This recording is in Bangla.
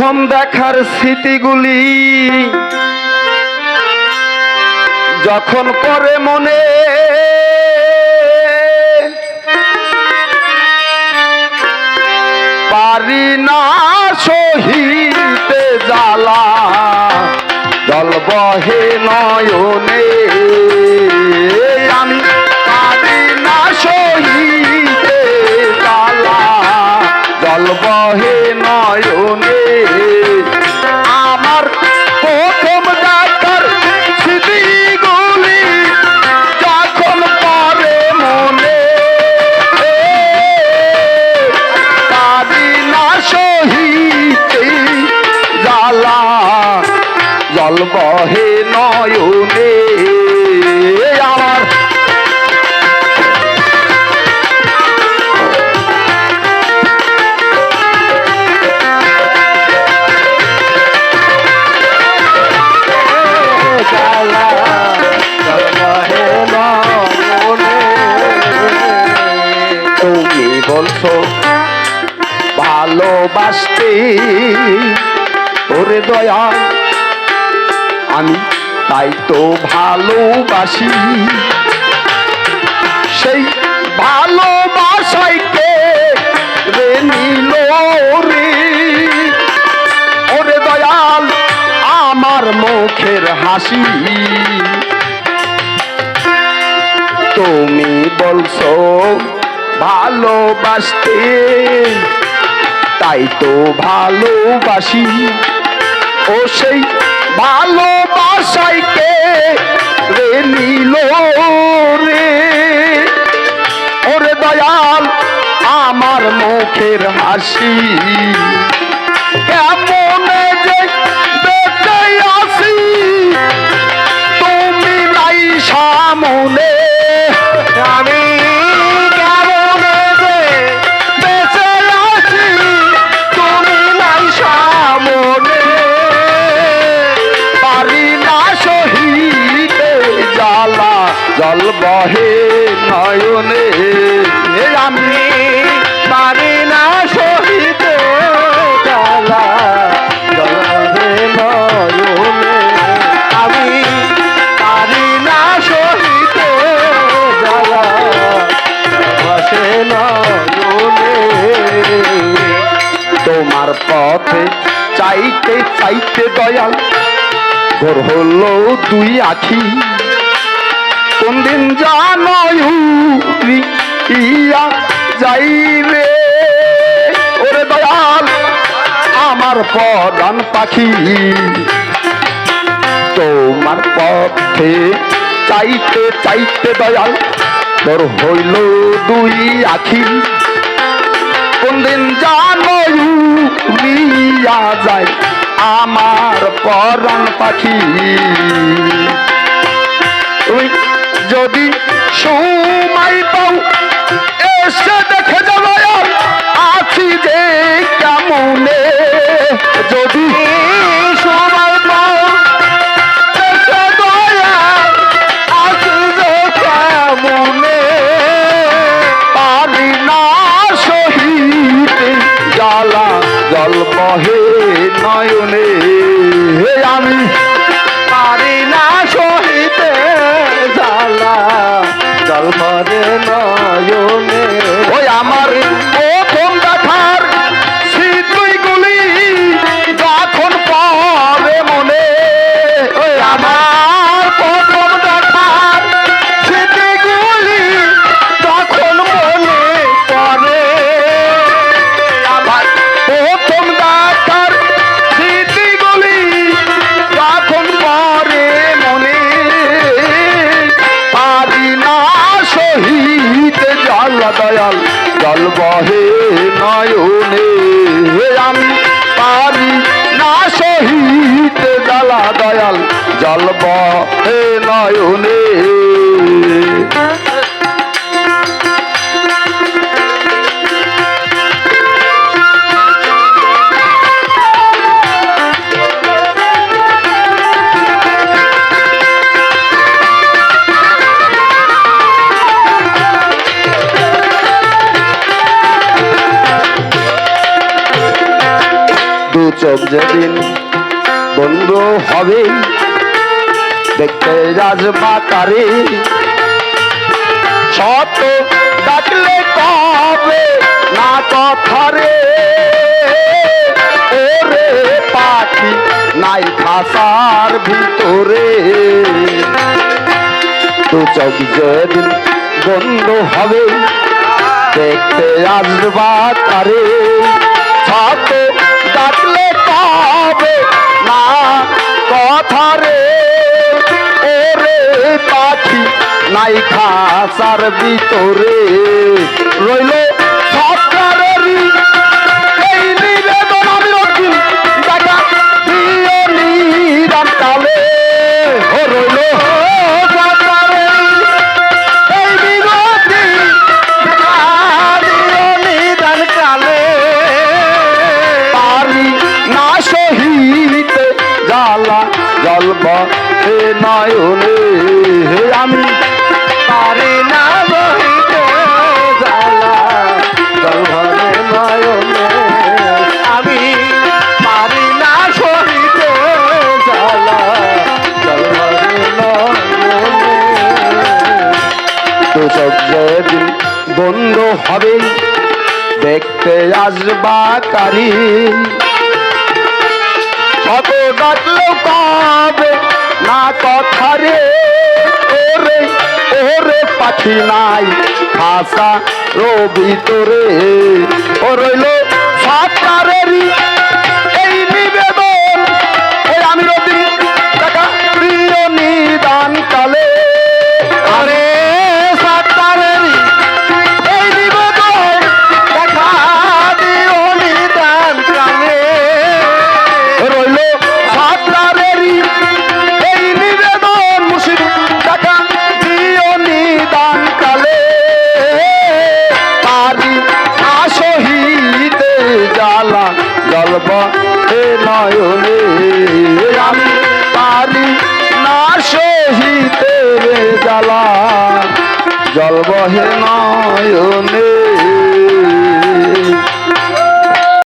প্রথম দেখার স্মৃতিগুলি যখন করে মনে বলছো ভালোবাসতে ওরে দয়া। আমি তাই তো ভালোবাসি। সেই ভালোবাসাই কে রে নিল রে? ওরে দয়াল, আমার মুখের হাসি। তুমি বলছো ভালোবাসতে, তাই তো ভালোবাসি। ও সেই ভালোবাসাই কে রে নিল রে? ওরে দয়াল, আমার মুখের হাসি, কেমন যে বহে নয়নে আমি পারি না সহিতে জ্বালা জল নয়নে, আমি পারি না সহিতে জ্বালা বসে নয়নে, তোমার পথে চাইতে চাইতে দয়াল ভোর হলো দুই আখি। কোন দিন জানো ইয়া যাই রে ওরে দয়াল, আমার পরাণ পাখি। তোমার পথে চাইতে চাইতে দয়াল, তোর হইল দুই আখি। কোনদিন জানো উড়িয়া যায় আমার পরাণ পাখি। তুমি যদি সময় পাও এসে দেখে যাব দয়াল জল বহে নয়নে আমি পারি না সহিত জ্বালা দয়াল জল বহে নয়নে। চোখ যেদিন বন্ধ হবে দেখতে রাজবা তারে শত ডাকলে কবে না কথা রে? ওরে পাখি নাই খাসার ভিতরে। তো চোখ যেদিন বন্ধ হবে দেখতে আসবা তারে ছাতে ডাকলে পাবে না কথা রে ওরে পাখি নাই খাসার ভিতরে। রইল জলব হে নয়নে হে আমি পারি না বহিতে জ্বালা। জলভরে নয়নে আমি পারি না সহিতে জ্বালা। জলভরে নয়নে তো সব যেদিন বন্ধ হবে, দেখতে আসবা কারি। শত ডাকলেও পাবে না কথা রে ওরে ওরে পাখি নাই খাসা রবি তোরে। ও রইল সাতারেরই এই নিবেদন। ওই আমি রবি দেখা প্রিয় নিদান কালে। আরে সাতারেরই এই নিবেদন, দেখা দিও নিদান কালে। রইল সাতরারেরই নয়নে আমি পারি না সহিতে রে জ্বালা। জলব হে নয়নে